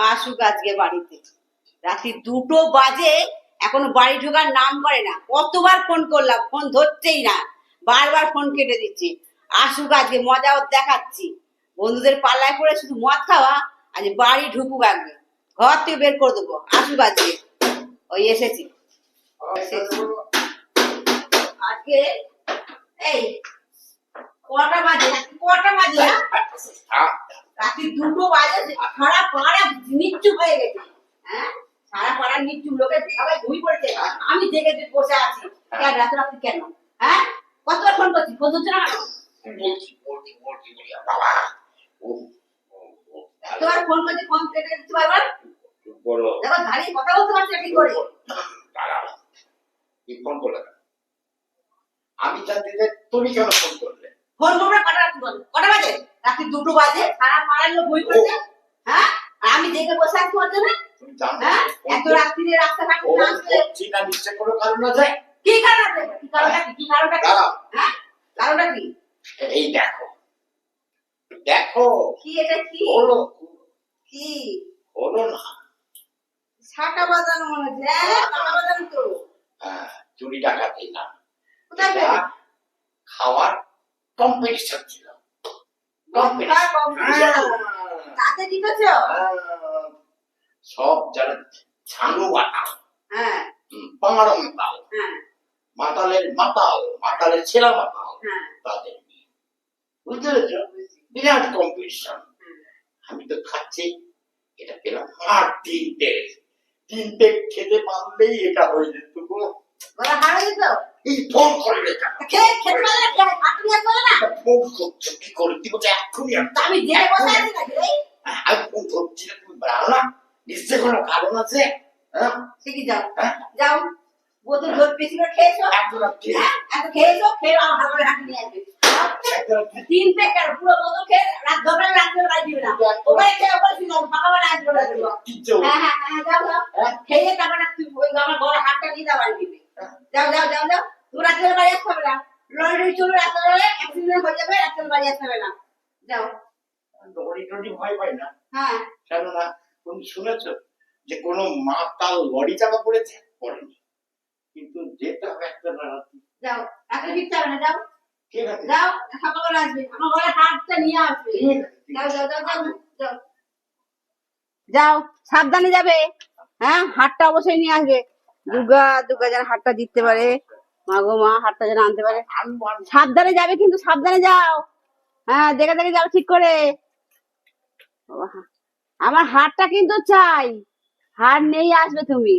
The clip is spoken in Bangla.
আসুক আজকে বাড়িতে। রাত্রি দুটো বাজে, এখন বাড়ি ঢোকার নাম করে না। কতবার ফোন করলাম ফোন ধরছেই না। বারবার ফোন কেটে দিচ্ছি। আসুক আজকে মজা দেখাচ্ছি। বন্ধুদের পাল্লায় পড়ে শুধু মদ খাওয়া, আজ বাড়ি ঢুকুক আগে। ঘর থেকে বের করে দেবো। আসুক আজকে। ওই এসেছি। আজকে, এই, কটা বাজে? কটা বাজে? রাত্রি দুটো বাজে সারা পাড়া নিশ্চুপ হয়ে গেছে। হ্যাঁ? সারা পাড়া নিশ্চুপ লোকে সবাই ঘুমি পড়েছে। আমি জেগে বসে আছি। কেন রাত রাত্রি কেন? হ্যাঁ? কতবার ফোন করছি? ফোন ধরছে না এতবার ফোন করছি ফোন কেটে দিচ্ছি বারবার। দেখো দাঁড়িয়ে কথা বলতে পারছি না কি করে। কি ফোন করলে কেন? আমি জানতে চাই তুমি কেন ফোন করলে? ফোন করবে কটা রাত্রি কটা বাজে? রাত্রি দুটো বাজে সারা পাড়ার লোক ঘুমি পড়েছে হ্যাঁ আমি দেখে বসে আছি তুমি জানতে হ্যাঁ? এত রাত্রিরে রাস্তাঘাট না আসলে করছি না নিশ্চয় কোনো কারণ আছে? কি কারণ আছে? কি কারণটা কি? কি কারণটা কি? হ্যাঁ? কারণটা কি? এই দেখো। দেখো। কি এটা কি? হলো কি? হলো না। ছাটা বাজানো মনে হচ্ছে। হ্যাঁ ছাটা বাজানো তো। হ্যাঁ, চুরি ডাকাতি না। কোথায় খাওয়ার কম্পিটিশন ছিল গঙ্গা কম্পিটিশন হ্যাঁ। তাতে জিতেছ সব যারা ছানু বাটাল হ্যাঁ পাঁড় হ্যাঁ। মাতালের মাতাল মাতালের ছেলা মাতাল হ্যাঁ। তাদের বুঝতে পেরেছ? বিরাট কম্পিটিশন আমি তো খাচ্ছি। এটা পেলাম আর তিনটে। তিনটে খেতে পারলেই এটা হয়ে যেত যেত এই ফোন করলে কেন? খেয়ে খেতে পারলে না হাঁটু নিয়ে চলে না? ফোন করছ কি করে? দিব যে এক্ষুনি আমি- তা বসে আছি নাকি রে আমি ফোন করছি না তুমি বলো নিশ্চয় কোনো কারণ আছে? হ্যাঁ? শিখি যাও? যাও। বোতল জল পেছি খেয়েছো? এত এত খেয়েছো? খেয়ে আমার হাতে নিয়ে আসবে। তিন প্যাকেট পুরো বোতল খেয়ে রাত দশটা রাত্রে বাড়ি দিবে না। ওখানে খেয়ে ওখানে ছিল ফাঁকা বেলা আসবে না হ্যাঁ হ্যাঁ হ্যাঁ যাও যাও। হ্যাঁ? খেয়ে তারপরে তুই ওই আমার বড় হাতটা নিয়ে যাও বাড়ি দিবে যাও যাও যাও যাও। তুমি রাত্রে বাড়ি আসতে হবে না চলো রাত্রে অ্যাক্সিডেন্ট হয়ে যাবে রাত্রে বাড়ি আসতে হবে না? যাও। লরি টরি ভয় পাই না? হ্যাঁ। কেননা তুমি শুনেছ যে কোনো মাতাল লরি চাপা পড়েছে? পড়েনি। কিন্তু যেতে হবে একটা রাত্রি যাও। রাত্রে ফিরতে হবে না যাও। ঠিক আছে। যাও সকালবেলা আসবে? আমার ঘরে হাতটা নিয়ে আসবে। ঠিক আছে, ঠিক যাও যাও যাও যাও যাও। যাও সাবধানে যাবে। হ্যাঁ হাটটা অবশ্যই নিয়ে আসবে। দুর্গা দুর্গা যেন হাটটা জিততে পারে। মা গো মা, হাটটা যেন আনতে পারে। সাবধানে যাবে কিন্তু, সাবধানে যাও। হ্যাঁ দেখে দেখে যাও ঠিক করে। আমার হাটটা কিন্তু চাই। হার নেই আসবে তুমি।